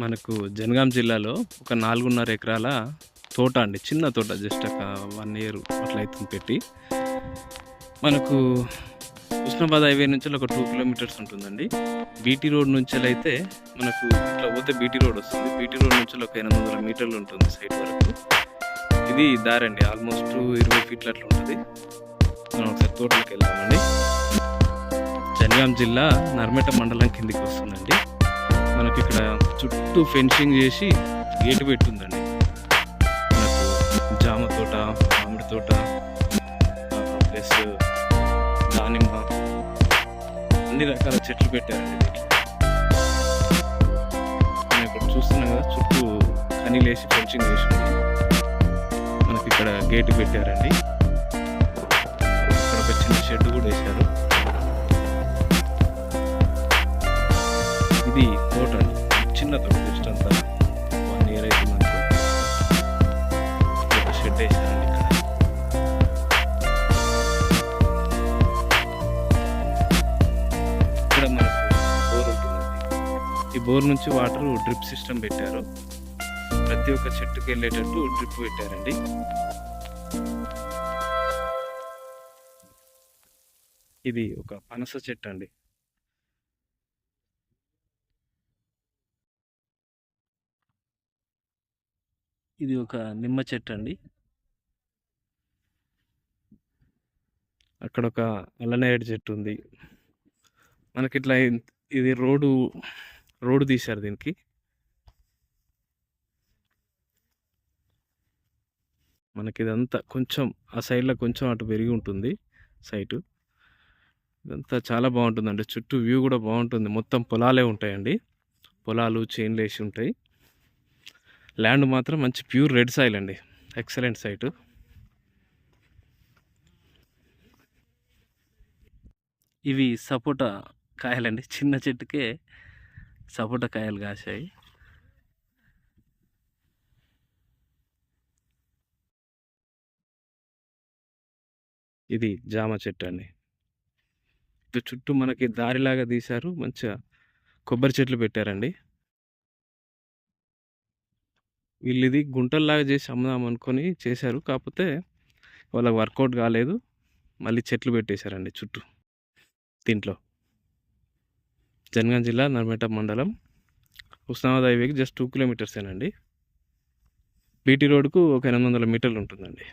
మనకు జనగాం జిల్లాలో ఒక నాలుగున్నర ఎకరాల తోట అండి చిన్న తోట జస్ట్ ఒక వన్ ఇయర్ అట్లా పెట్టి. మనకు ఉష్ణబాద్ హైవే నుంచి ఒక టూ కిలోమీటర్స్ ఉంటుందండి. బీటీ రోడ్ నుంచి అయితే మనకు ఇట్లా పోతే బీటీ రోడ్ వస్తుంది. బీటీ రోడ్ నుంచి ఒక ఎనిమిది వందల మీటర్లు ఉంటుంది సైడ్ వరకు. ఇది దారండి ఆల్మోస్ట్ ఇరవై ఫీట్లు అట్లా ఉంటుంది. మనం ఒకసారి తోటలోకి వెళ్దామండి. జనగాం జిల్లా నర్మేట మండలం కిందికి వస్తుందండి. మనకి ఇక్కడ చుట్టూ ఫెన్సింగ్ చేసి గేటు పెట్టుందండి. మనకు జామ తోట మామిడి తోట ప్లస్ దానిమ్మ అన్ని రకాల చెట్లు పెట్టారండి దీంట్లో మనం ఇక్కడ చూస్తున్నాం కదా చుట్టూ కనీలేసి ఫెన్సింగ్ చేసి మనకి ఇక్కడ గేటు పెట్టారండి. ఇక్కడ ఒక చిన్న షెడ్ కూడా వేశారు. చిన్న తోట జస్ట్ అంతా వన్ ఇయర్ అవుతుంది షెడ్ ఇక్కడ. ఇక్కడ మనకు బోర్ ఉంటుందండి. ఈ బోర్ నుంచి వాటర్ డ్రిప్ సిస్టమ్ పెట్టారు. ప్రతి ఒక్క చెట్టుకి వెళ్ళేటట్టు డ్రిప్ పెట్టారండి. ఇది ఒక పనస చెట్టు అండి. ఇది ఒక నిమ్మ చెట్టు అండి అక్కడ ఒక అల్లనేడు చెట్టు ఉంది మనకి ఇట్లా ఇది రోడ్డు రోడ్డు తీశారు దీనికి. మనకి ఇదంతా కొంచెం ఆ సైడ్లో కొంచెం అటు పెరిగి ఉంటుంది సైటు. ఇదంతా చాలా బాగుంటుందండి. చుట్టూ వ్యూ కూడా బాగుంటుంది. మొత్తం పొలాలే ఉంటాయండి. పొలాలు చైన్లు వేసి ఉంటాయి. ల్యాండ్ మాత్రం మంచి ప్యూర్ రెడ్ సాయిల్ అండి. ఎక్సలెంట్ సైటు ఇవి సపోటా కాయలండి. చిన్న చెట్టుకే సపోటా కాయలు కాసాయి ఇది జామ చెట్టు అండి. చుట్టూ మనకి దారిలాగా తీశారు. మంచిగా కొబ్బరి చెట్లు పెట్టారండి. వీళ్ళు ఇది గుంటల్లాగా చేసి అమ్ముదాం అనుకొని చేశారు. కాకపోతే వాళ్ళకి వర్కౌట్ కాలేదు. మళ్ళీ చెట్లు పెట్టేశారండి చుట్టూ దీంట్లో. జనగాం జిల్లా నర్మేట మండలం. ఉస్నాబాద్ హైవేకి జస్ట్ టూ కిలోమీటర్సేనండి. బీటీ రోడ్కు ఒక ఎనిమిది వందల మీటర్లు ఉంటుందండి.